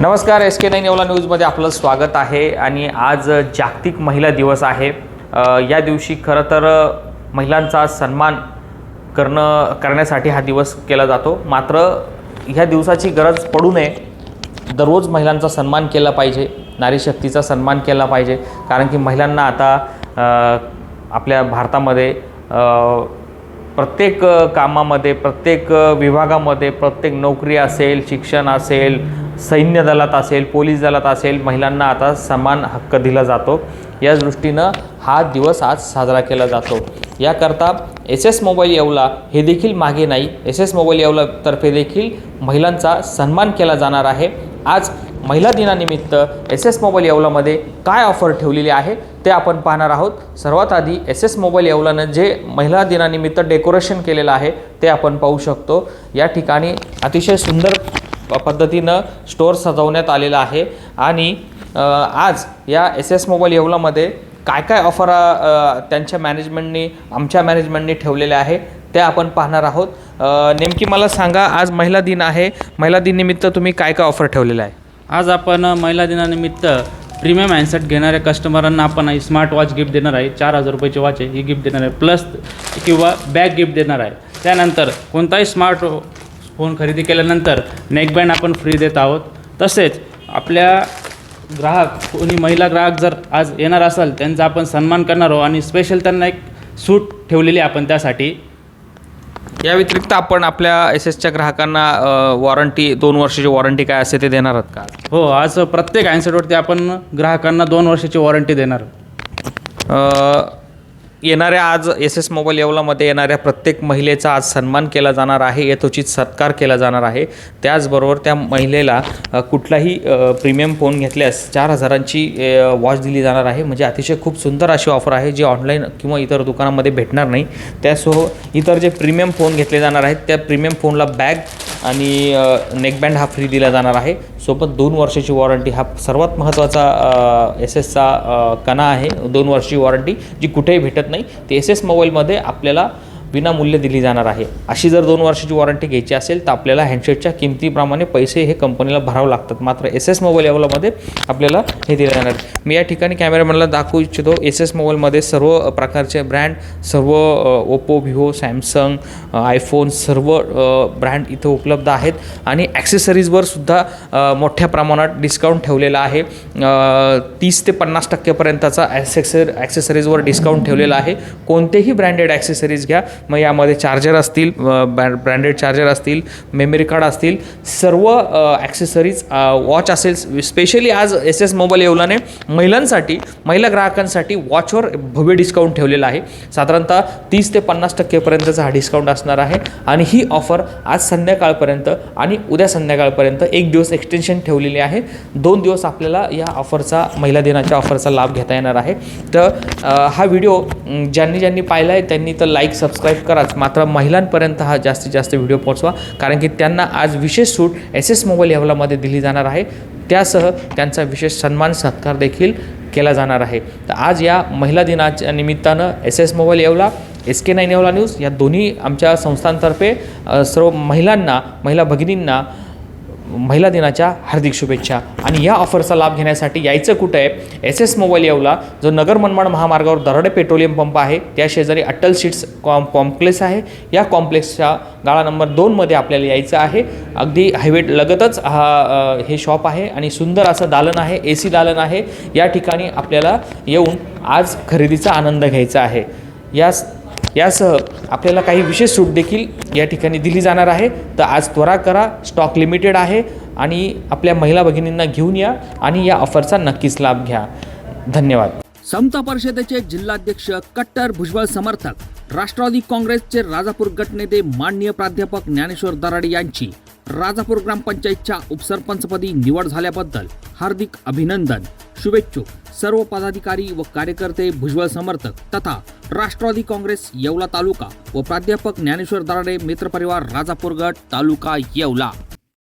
नमस्कार S K nine एवला न्यूजमध्ये आपलं स्वागत आहे आणि आज जागतिक महिला दिवस आहे. या दिवशी खरं तर महिलांचा सन्मान करणं करण्यासाठी हा दिवस केला जातो. मात्र ह्या दिवसाची गरज पडू नये. दररोज महिलांचा सन्मान केला पाहिजे नारी शक्तीचा सन्मान केला पाहिजे. कारण की महिलांना आता आपल्या भारतामध्ये प्रत्येक कामामध्ये प्रत्येक विभागामध्ये प्रत्येक नोकरी असेल शिक्षण असेल सैन्य दलात असेल पोलीस दलात असेल महिलांना आता समान हक्क दिला जातो. या दृष्टीनं हा दिवस आज साजरा केला जातो. याकरता एस एस मोबाईल येवला हे देखील मागे नाही. एस एस मोबाईल येवला तर्फे देखील महिलांचा सन्मान केला जाणार आहे. आज महिला दिनानिमित्त एस एस मोबाईल येवलामध्ये काय ऑफर ठेवलेली आहे ते आपण पाहणार आहोत. सर्वात आधी एस एस मोबाईल येवलानं जे महिला दिनानिमित्त डेकोरेशन केलेलं आहे ते आपण पाहू शकतो. या ठिकाणी अतिशय सुंदर पद्धतीनं स्टोअर सजवण्यात आलेला आहे. आणि आज या एस एस मोबाईल येवलामध्ये काय काय ऑफर त्यांच्या मॅनेजमेंटनी आमच्या मॅनेजमेंटनी ठेवलेल्या आहे ते आपण पाहणार आहोत. नेमकी मला सांगा आज महिला दिन आहे. महिला दिननिमित्त तुम्ही काय काय ऑफर ठेवलेलं आहे? आज आपण महिला दिनानिमित्त प्रीमियम हँडसेट घेणाऱ्या कस्टमरांना आपण स्मार्ट वॉच गिफ्ट देणार आहे. चार हजार रुपयाची वॉच आहे. ही गिफ्ट देणार आहे. प्लस किंवा बॅग गिफ्ट देणार आहे. त्यानंतर कोणताही स्मार्ट फोन खरेदी केल्यानंतर नेकबँड आपण फ्री देत आहोत. तसेच आपल्या ग्राहक कोणी महिला ग्राहक जर आज येणार असाल त्यांचा आपण सन्मान करणार आहोत आणि स्पेशल त्यांना एक सूट ठेवलेली आहे आपण त्यासाठी. या व्यतिरिक्त आपण आपल्या एस एसच्या ग्राहकांना वॉरंटी दोन वर्षाची वॉरंटी काय असते ते देणार आहात का? हो आज प्रत्येक हँडसेटवरती आपण ग्राहकांना दोन वर्षाची वॉरंटी देणार. आहोत. येणाऱ्या आज एस एस मोबाईल येवलामध्ये येणाऱ्या प्रत्येक महिलेचा आज सन्मान केला जाणार आहे यथोचित सत्कार केला जाणार आहे. त्याचबरोबर त्या महिलेला कुठलाही प्रीमियम फोन घेतल्यास चार हजारांची वॉच दिली जाणार आहे. म्हणजे अतिशय खूप सुंदर अशी ऑफर आहे जी ऑनलाईन किंवा इतर दुकानामध्ये भेटणार नाही. त्यासह इतर जे प्रीमियम फोन घेतले जाणार आहेत त्या प्रीमियम फोनला बॅग आणि नेकबँड हा फ्री दिला जाणार आहे. सोबत दोन वर्षाची वॉरंटी हा सर्वात महत्त्वाचा एस एसचा कणा आहे. दोन वर्षाची वॉरंटी जी कुठेही भेटत नाही. ते एस एस मोबाईलमध्ये आपल्याला विनामूल्य दिली जाणार आहे. अशी जर दोन वर्षाची वॉरंटी घ्यायची असेल तर आपल्याला हँडसेटच्या किमतीप्रमाणे पैसे हे कंपनीला भरावं लागतात. मात्र एस एस मोबाईल लेवलमध्ये आपल्याला हे दिलं जाणार आहे. मी या ठिकाणी कॅमेरामॅनला दाखवू इच्छितो. एस एस मोबाईलमध्ये सर्व प्रकारचे ब्रँड सर्व ओप्पो व्हिवो सॅमसंग आयफोन सर्व ब्रँड इथं उपलब्ध आहेत. आणि ॲक्सेसरीजवर सुद्धा मोठ्या प्रमाणात डिस्काउंट ठेवलेला आहे. तीस ते पन्नास टक्केपर्यंतचा ॲक्सेसर ॲक्सेसरीजवर डिस्काउंट ठेवलेला आहे. कोणतेही ब्रँडेड ॲक्सेसरीज घ्या. मग यामध्ये चार्जर असतील ब्रँडेड चार्जर असतील मेमरी कार्ड असतील सर्व ॲक्सेसरीज वॉच असेल स्पेशली आज एस एस मोबाईल येवलाने महिलांसाठी महिला ग्राहकांसाठी वॉचवर भव्य डिस्काउंट ठेवलेला आहे. साधारणतः तीस ते पन्नास टक्केपर्यंतचा हा डिस्काउंट असणार आहे. आणि ही ऑफर आज संध्याकाळपर्यंत आणि उद्या संध्याकाळपर्यंत एक दिवस एक्सटेन्शन ठेवलेली आहे. दोन दिवस आपल्याला या ऑफरचा महिला दिनाच्या ऑफरचा लाभ घेता येणार आहे. तर हा व्हिडिओ ज्यांनी ज्यांनी पाहिला आहे त्यांनी तर लाईक सबस्क्राईब कराच. मात्र महिलांपर्यंत हा जास्तीत जास्त व्हिडिओ पोहोचवा. कारण की त्यांना आज विशेष सूट एस एस मोबाईल यावलामध्ये दिली जाणार आहे. त्यासह त्यांचा विशेष सन्मान सत्कार देखील केला जाणार आहे. तर आज या महिला दिनाच्या निमित्तानं S S mobile Yeola S K nine Yeola news या दोन्ही आमच्या संस्थांतर्फे सर्व महिलांना महिला भगिनींना महिला दिनाच्या हार्दिक शुभेच्छा. आणि या ऑफरचा लाभ घेण्यासाठी यायचं कुठं आहे? एस एस मोबाईल येवला जो नगर मनमाड महामार्गावर दरडे पेट्रोलियम पंप आहे त्या शेजारी अटल सीट्स कॉम कॉम्प्लेक्स आहे. या कॉम्प्लेक्सच्या गाळा नंबर दोनमध्ये आपल्याला यायचं आहे. अगदी हायवे लगतच हा हे शॉप आहे आणि सुंदर असं दालन आहे ए सी दालन आहे. या ठिकाणी आपल्याला येऊन आज खरेदीचा आनंद घ्यायचा आहे. यास यासह आपल्याला काही विशेष सूट देखील या ठिकाणी दिली जाणार आहे. तर आज त्वरा करा स्टॉक लिमिटेड आहे आणि आपल्या महिला भगिनींना घेऊन या आणि या ऑफरचा नक्कीच लाभ घ्या. धन्यवाद. समता परिषदेचे जिल्हाध्यक्ष कट्टर भुजबळ समर्थक राष्ट्रवादी काँग्रेसचे राजापूर गटनेते माननीय प्राध्यापक ज्ञानेश्वर दराडे यांची राजापूर ग्रामपंचायतच्या उपसरपंचपदी निवड झाल्याबद्दल हार्दिक अभिनंदन. शुभेच्छुक सर्व पदाधिकारी व कार्यकर्ते भुजबळ समर्थक तथा राष्ट्रवादी काँग्रेस येवला तालुका व प्राध्यापक ज्ञानेश्वर दराडे मित्रपरिवार राजापूर गट तालुका येवला।